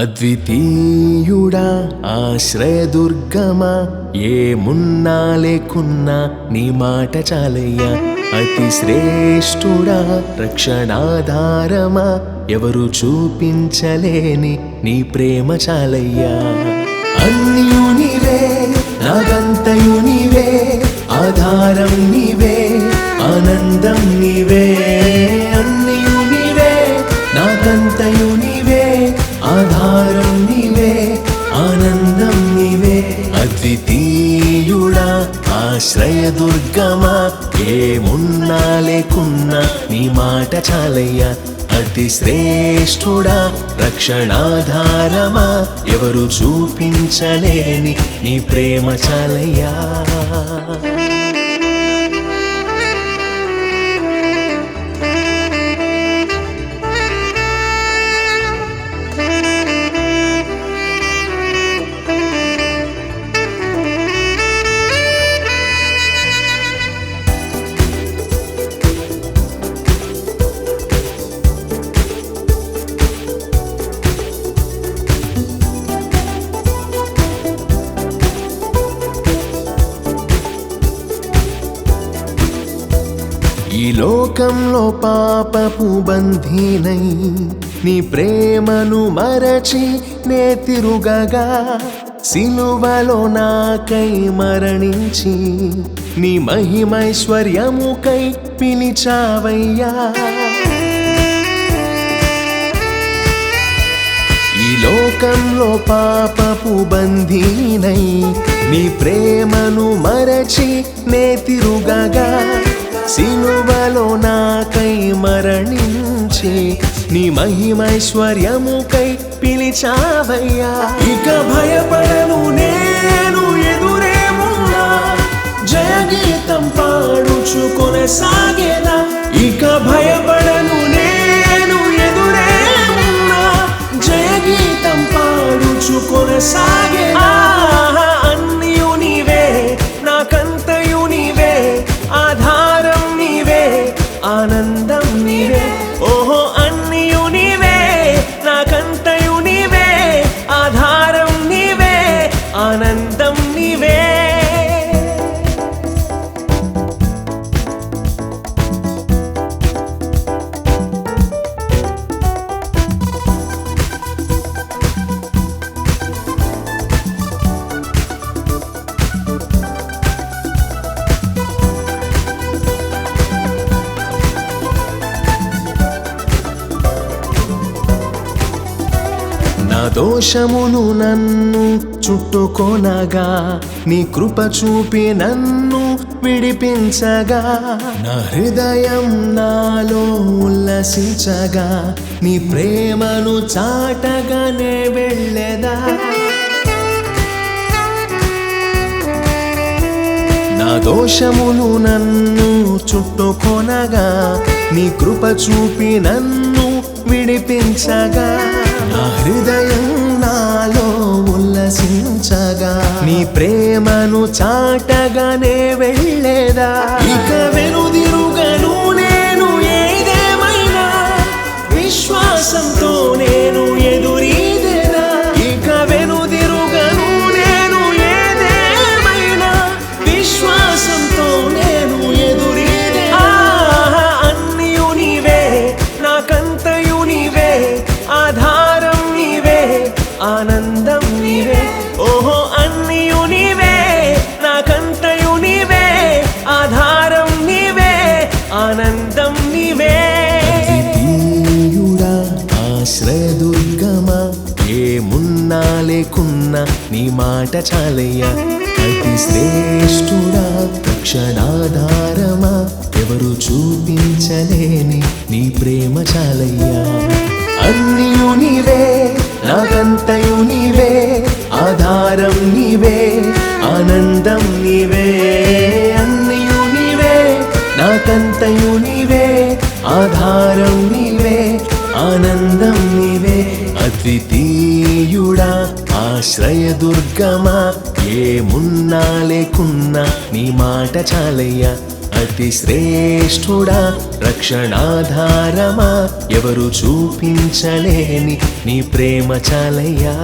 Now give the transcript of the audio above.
అద్వితీయుడా ఆశ్రయదుర్గమా ఏమున్నా లేకున్నా నీ మాట చాలయ్యా. అతి శ్రేష్ఠుడా రక్షణాధారమా ఎవరు చూపించలేని నీ ప్రేమ చాలయ్యా. అన్యునివే నగన్ దుర్గమా ఏమున్నా లేకున్నా నీ మాట చాలయ్యా. అతి శ్రేష్ఠుడా రక్షణాధారమా ఎవరు చూపించలేని నీ ప్రేమ చాలయ్యా. ఈ లోకంలో పాపపు బంధీనై నీ ప్రేమను మరచి నే తిరుగగా సిలువలో నాకై మరణించి నీ మహిమైశ్వర్యముకై పిలిచావయ్యా. ఈ లోకంలో పాపపు బంధీనై నీ ప్రేమను మరచి నే తిరుగగా సిలువలో నాకై మరణించి నీ మహిమైశ్వర్యముకై పిలిచావయ్యా. ఇక భయపడను నేను ఎదురేమున్నా జయగీతం పాడుచు కొనసాగేదా దోషమును నన్ను చుట్టుకొనగా నీ కృప చూపి నన్ను విడిపించగా నా హృదయం నాలో ఉల్లసించగా నీ ప్రేమను చాటగానే వెళ్ళేదా. నా దోషమును నన్ను చుట్టుకొనగా నీ కృప చూపి నన్ను విడిపించగా. నా హృదయం నాలో ఉల్లసించగా. నీ ప్రేమను చాటగానే వెళ్ళేదా? ఇక వెనుదిరుగను ఆనందం నీవే. ఓహో అన్నియు నీవే. నాకంతయు నీవే. ఆధారం నీవే. ఆనందం నీవే. అద్వితీయుడా ఆశ్రయదుర్గమా. ఏమున్నా లేకున్నా నీ మాట చాలయ్యా. అతి శ్రేష్ఠుడా రక్షణాధారమా. ఎవరు చూపించలేని నీ ప్రేమ చాలయ్యా. ఆనందం నీవే అద్వితీయుడా ఆశ్రయదుర్గమా ఏమున్నా లేకున్నా నీ మాట చాలయ్యా. అతి శ్రేష్ఠుడా రక్షణాధారమా ఎవరు చూపించలేని నీ ప్రేమ చాలయ్యా.